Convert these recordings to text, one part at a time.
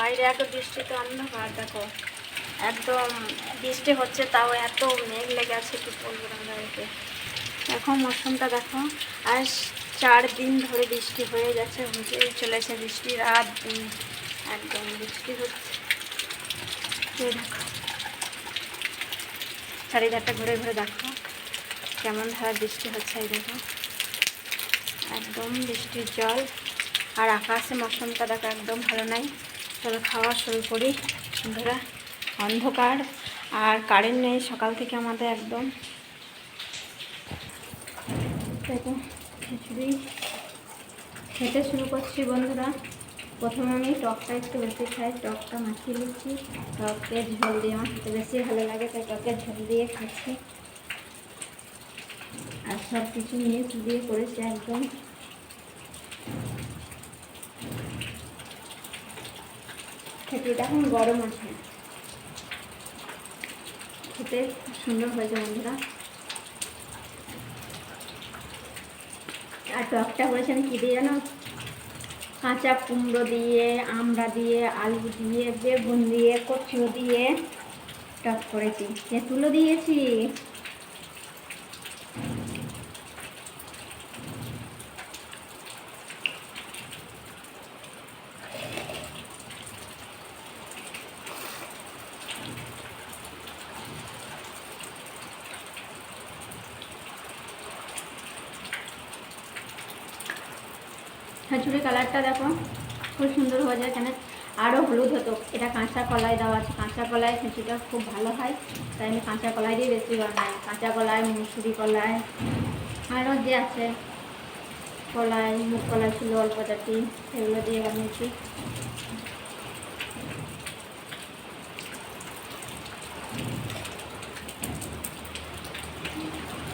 বাইরে এত বৃষ্টিতে অন্ধকার, দেখো। একদম বৃষ্টি হচ্ছে, তাও এত মেঘ লেগে আছে, কি বলব আপনাদেরকে এখন মৌসুমটা দেখো আর চার দিন ধরে বৃষ্টি হয়ে যাচ্ছে হতেই চলেছে বৃষ্টি, রাত দিন, একদম বৃষ্টি হচ্ছে। দেখো। চারিধারটা ঘুরে ঘুরে দেখো, কেমন ধারা বৃষ্টি হচ্ছে এই দেখো। একদম বৃষ্টির জল, আর আকাশে মৌসুমটা দেখো একদম ভালো নাই। চলো খাওয়া শুরু করি। বন্ধুরা, অন্ধকার আর কারেন্ট নেই, সকাল থেকে আমাদের একদম। দেখো, খিচুড়ি খেতে শুরু করছি বন্ধুরা। প্রথমে আমি টকটা একটু বেশি খাই, টকটা মাখিয়ে নিচ্ছি। টকে ঝোল দিয়ে আমার খেতে বেশি ভালো লাগে, তাই টকে ঝোল দিয়ে খাচ্ছি। আর সব কিছু মিক্স দিয়ে করেছি একদম। খেতেটা এখন গরম আছে। খেতে সুন্দর হয়েছে বন্ধুরা। আর টকটা করেছেন কী দিয়ে জানো? কাঁচা কুমড়ো দিয়ে, আমড়া দিয়ে, আলু দিয়ে, বেগুন দিয়ে, কচু দিয়ে টক করেছি। তুলো দিয়েছি। খিচুড়ি কালারটা দেখো, খুব সুন্দর হয়ে যায় এখানে। আরও হলুদ হতো। এটা কাঁচা কলাই দেওয়া আছে। কাঁচা কলাই খিচুড়িটা খুব ভালো হয়। তাই আমি কাঁচা কলাই দিয়ে বেশি বানাই। কাঁচা কলাই, মুসুরি কলাই আরও যে আছে, কলাই মুখ কলাই ছিল অল্প জাতি সেগুলো দিয়ে বানিয়েছি।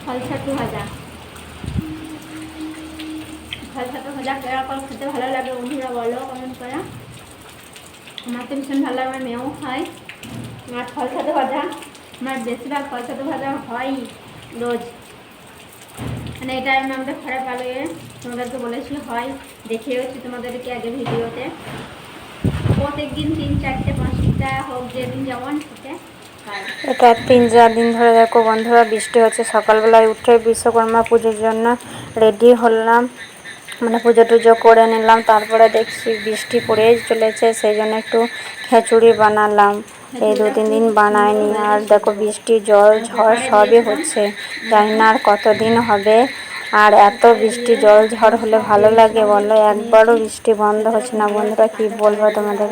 ফল ছাতু ভাজা ছাতু ভাজা কেরকম খেতে ভালো লাগে, বন্ধুরা বলো কমেন্ট করে। আমার তো ভীষণ ভালো লাগে, আমার মেয়েও খায়। আমার ফল ছাতু ভাজা, আমার বেশিরভাগ ফল ছাতু ভাজা হয় রোজ। মানে এটা আমি আমাদের খারাপ আলোয় তোমাদেরকে বলেছি হয় দেখিয়েছি তোমাদেরকে আগে ভিডিওতে। প্রত্যেক দিন তিন, চারটে, পাঁচটা হোক, যেদিন যেমন খেতে। এটা তিন, চার দিন ধরে দেখো বন্ধুরা, বৃষ্টি হচ্ছে। সকালবেলায় উঠে বিশ্বকর্মা পুজোর জন্য রেডি হলাম। মানে পুজো টুজো করে নিলাম, তারপরে দেখছি বৃষ্টি পড়েই চলেছে, সেই জন্য একটু খিচুড়ি বানালাম। এই দু তিন দিন বানায়নি আর দেখো বৃষ্টি, জল, ঝড় সবই হচ্ছে, জানি না আর কতদিন হবে। আর এত বৃষ্টি, জল, ঝড় হলে ভালো লাগে বলো, একবারও বৃষ্টি বন্ধ হচ্ছে না। বন্ধুরা, কি বলব তোমাদের?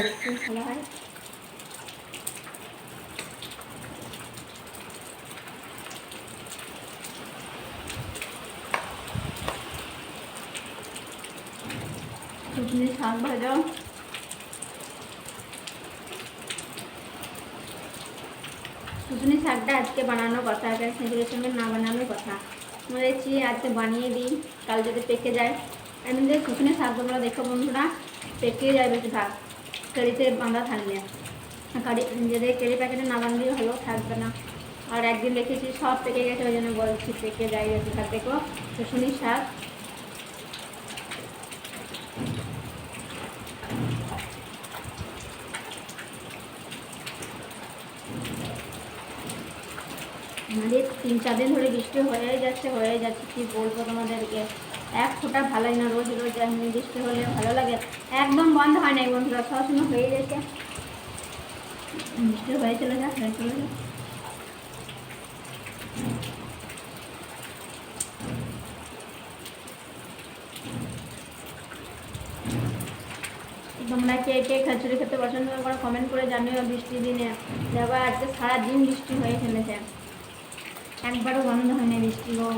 শুকনি শাক ভাজা। শুকনি শাকটা আজকে বানানোর কথা আগে সেগুলোর সঙ্গে না বানানোর কথা। বলেছি আজকে বানিয়ে দিই, কাল যদি পেকে যায়। এমনিতে শুকনি শাক তোমরা দেখো বন্ধুরা, পেকে যায় বেশিরভাগ কেড়িতে বাঁধা থাকলে। কারি যদি কেড়ে প্যাকেটে না বাঁধলেই ভালো থাকবে না। আর একদিন দেখেছি সব পেকে গেছে, ওই জন্য বলছি পেকে যায় বেশিরভাগ, দেখো। শুকনি শাক আমাদের তিন চার দিন ধরে বৃষ্টি হয়ে যাচ্ছে হয়ে যাচ্ছে, কি বলব তোমাদেরকে? এক ফোঁটা ভালোই না রোজ রোজ এমনি বৃষ্টি হলে ভালো লাগে। একদম বন্ধ হয় নাই বন্ধুরা সবসময় হয়ে যাচ্ছে বৃষ্টি হয়ে চলে যা হয়ে চলে যা তোমরা কে কে খিচুড়ি খেতে পছন্দ করো কমেন্ট করে জানিও বৃষ্টির দিনে। দেখো, আজকে সারাদিন বৃষ্টি হয়ে ফেলেছে একবারও বন্ধ হয়নি বৃষ্টি, গো।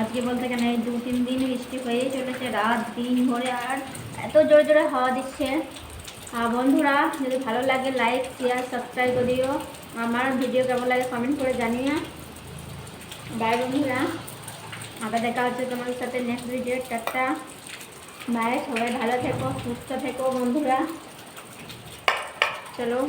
আজকে বলতে কেন এই দু তিন দিন বৃষ্টি হয়েই চলেছে, রাত দিন ভরে আর এত জোরে জোরে হাওয়া দিচ্ছে। আর বন্ধুরা, যদি ভালো লাগে লাইক শেয়ার সাবস্ক্রাইব করিও। আমার ভিডিও কেমন লাগে কমেন্ট করে জানিও। বাই বন্ধুরা। আবার দেখা হচ্ছে তোমাদের সাথে নেক্সট ভিডিও টাটা। বাই সবাই ভালো থেকো, সুস্থ থেকো, বন্ধুরা। চলো।